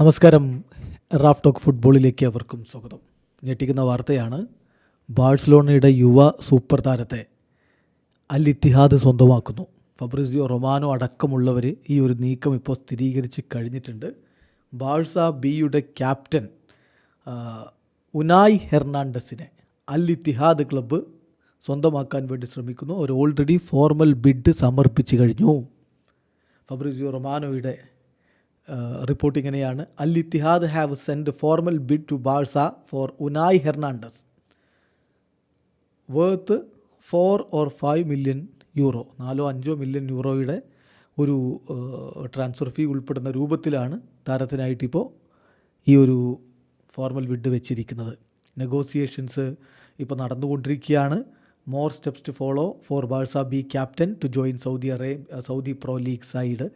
നമസ്കാരം. Raf talk ഫുട്ബോളിലേക്ക് അവർക്കും സ്വാഗതം. ഞെട്ടിക്കുന്ന വാർത്തയാണ് ബാഴ്സലോണയുടെ യുവ സൂപ്പർ താരത്തെ അൽ ഇത്തിഹാദ് സ്വന്തമാക്കുന്നു. ഫബ്രിസിയോ റൊമാനോ അടക്കമുള്ളവർ ഈ ഒരു നീക്കം ഇപ്പോൾ സ്ഥിരീകരിച്ച് കഴിഞ്ഞിട്ടുണ്ട്. ബാഴ്സ ബിയുടെ ക്യാപ്റ്റൻ ഉനായ് ഹെർണാണ്ടസിനെ അൽ ഇത്തിഹാദ് ക്ലബ്ബ് സ്വന്തമാക്കാൻ വേണ്ടി ശ്രമിക്കുന്നു. അവർ ഓൾറെഡി ഫോർമൽ ബിഡ് സമർപ്പിച്ചു കഴിഞ്ഞു. ഫബ്രിസിയോ റൊമാനോയുടെ റിപ്പോർട്ട് ഇങ്ങനെയാണ് Al Ittihad have send formal bid to Barca for Unai Hernandez. Worth four or five million euro. നാലോ അഞ്ചോ മില്യൺ യൂറോയുടെ ഒരു ട്രാൻസ്ഫർ ഫീ ഉൾപ്പെടുന്ന രൂപത്തിലാണ് താരത്തിനായിട്ടിപ്പോൾ ഈ ഒരു ഫോർമൽ ബിഡ് വെച്ചിരിക്കുന്നത്. നെഗോസിയേഷൻസ് ഇപ്പോൾ നടന്നുകൊണ്ടിരിക്കുകയാണ്. More steps to follow for Barca B captain to join Saudi Arabia Saudi pro league side.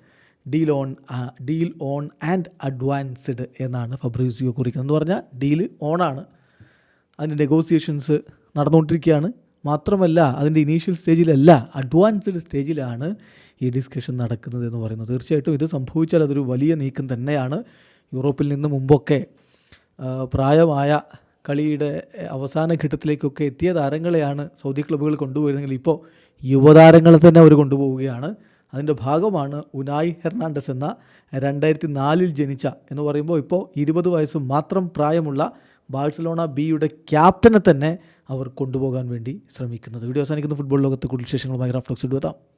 Deal on deal on and advanced എന്നാണ് ഫബ്രീസിയോ കുറിക്കുന്നത്. എന്ന് പറഞ്ഞാൽ ഡീൽ ഓണാണ് അതിന്റെ നെഗോസിയേഷൻസ് നടന്നുകൊണ്ടിരിക്കുകയാണ്. മാത്രമല്ല അതിന്റെ ഇനീഷ്യൽ സ്റ്റേജിലല്ല അഡ്വാൻസ്ഡ് സ്റ്റേജിലാണ് ഈ ഡിസ്കഷൻ നടക്കുന്നത് എന്ന് പറയുന്നത്. തീർച്ചയായിട്ടും ഇത് സംഭവിച്ചാൽ അതൊരു വലിയ നീക്കം തന്നെയാണ്. യൂറോപ്പിൽ നിന്ന് മുമ്പൊക്കെ പ്രായമായ കളിയുടെ അവസാന ഘട്ടത്തിലേക്കൊക്കെ എത്തിയ താരങ്ങളെയാണ് സൗദി ക്ലബ്ബുകൾ കൊണ്ടുപോയിരുന്നെങ്കിൽ ഇപ്പോൾ യുവതാരങ്ങളെ തന്നെ അവർ കൊണ്ടുപോവുകയാണ്. അതിന്റെ ഭാഗമാണ് ഉനായ് ഹെർണാണ്ടസ് എന്ന രണ്ടായിരത്തി നാലിൽ ജനിച്ച എന്ന് പറയുമ്പോൾ ഇപ്പോൾ ഇരുപത് വയസ്സ് മാത്രം പ്രായമുള്ള ബാഴ്സലോണ ബിയുടെ ക്യാപ്റ്റനെ തന്നെ അവർ കൊണ്ടുപോകാൻ വേണ്ടി ശ്രമിക്കുന്നത്. വീഡിയോ അവസാനിക്കുന്ന. ഫുട്ബോൾ ലോകത്തെ കൂടുതൽ വിശേഷങ്ങളുമായി റഫ്ലക്സ് എടുത്താം